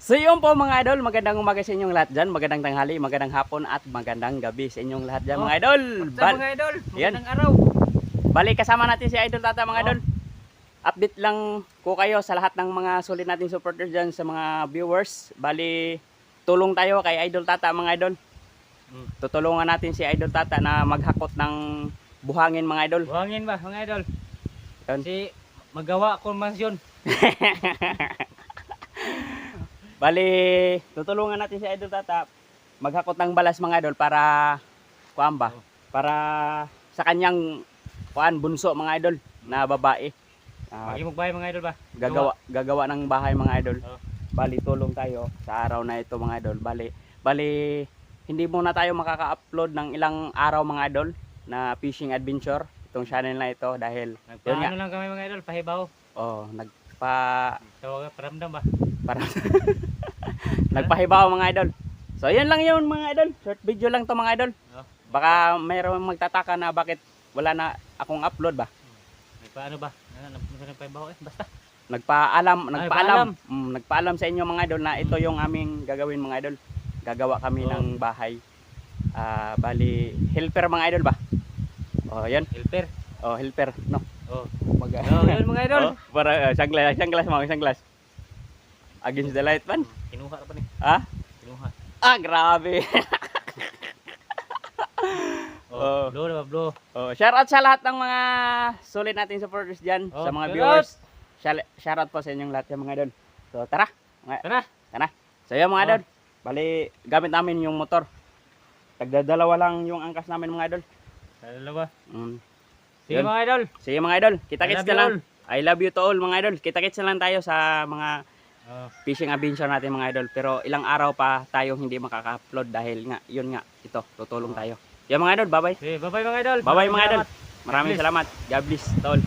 So yun po mga idol, magandang umaga sa inyong lahat dyan, magandang tanghali, magandang hapon at magandang gabi sa inyong lahat dyan Oh, mga idol. Bal mga idol, Yan. magandang araw. balik kasama natin si Idol Tata mga Oh. idol. Update lang ko kayo sa lahat ng mga sulit nating supporters dyan sa mga viewers. Bali, tulong tayo kay Idol Tata mga idol. Mm. Tutulungan natin si Idol Tata na maghakot ng buhangin mga idol. Buhangin ba mga idol? Yan. Si magawa akong mansyon. Bali, tutulungan natin si Idol Tata maghakot ng balas mga idol para kuan ba? Para sa kanyang kuan bunso mga idol na babae. Ah, Pagi magbahay mga idol ba? gagawa gagawa ng bahay mga idol. Oh. Bali tulong tayo sa araw na ito mga idol. Bali bali hindi muna tayo makaka-upload ng ilang araw mga idol na fishing adventure itong channel na ito dahil. Nagpaano lang kami mga idol, pahibaw. Oh, nagpa Tawag paramdam ba? para nagpahibaw mga idol. So yun lang yun mga idol. Short video lang to mga idol. Oh. Baka mayroong magtataka na bakit wala na akong upload ba. Nagpaano ba? Ano na eh? Basta. Nagpaalam, nagpaalam. Mm, nagpaalam sa inyo mga idol na ito yung aming gagawin mga idol. Gagawa kami Oo. ng bahay. Ah, bali helper mga idol ba? Oh, yan. Helper. Oh, helper, no. Oh. Mag Oh, yun mga idol. Oh, para uh, sunglass, sunglass mga sunglass. Against the light man. Kinuha pa ni. Ah? Kinuha. Ah, grabe. Oh. Oh, blow na blow. Oh, shout out sa lahat ng mga solid nating supporters diyan, Oh, sa mga viewers. Shout shout out po sa inyong lahat yung mga idol. So, tara. Tara. So, yun mga Oh. idol. Bali, gamit namin yung motor. Tagdadalawa lang yung angkas namin mga idol. Dala ba? Mm. Sige Yun. mga idol. Sige mga idol, kita-kits na lang. all. I love you to all mga idol. Kita-kits na lang tayo sa mga Oh. fishing adventure natin mga idol. Pero ilang araw pa tayo hindi makaka-upload dahil nga, yun nga, ito, tutulong tayo. Yan mga idol, bye-bye. Sige, bye-bye mga idol. Bye-bye mga idol. Maraming salamat. God bless to all.